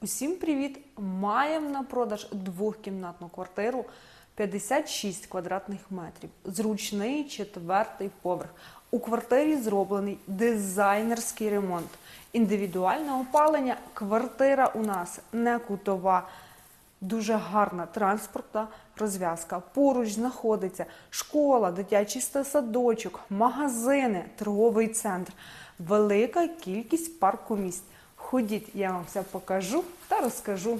Усім привіт! Маємо на продаж двохкімнатну квартиру 56 квадратних метрів. Зручний четвертий поверх. У квартирі зроблений дизайнерський ремонт. Індивідуальне опалення. Квартира у нас не кутова. Дуже гарна транспортна розв'язка. Поруч знаходиться школа, дитячий садочок, магазини, торговий центр, велика кількість паркомісць. Ходіть, я вам все покажу та розкажу.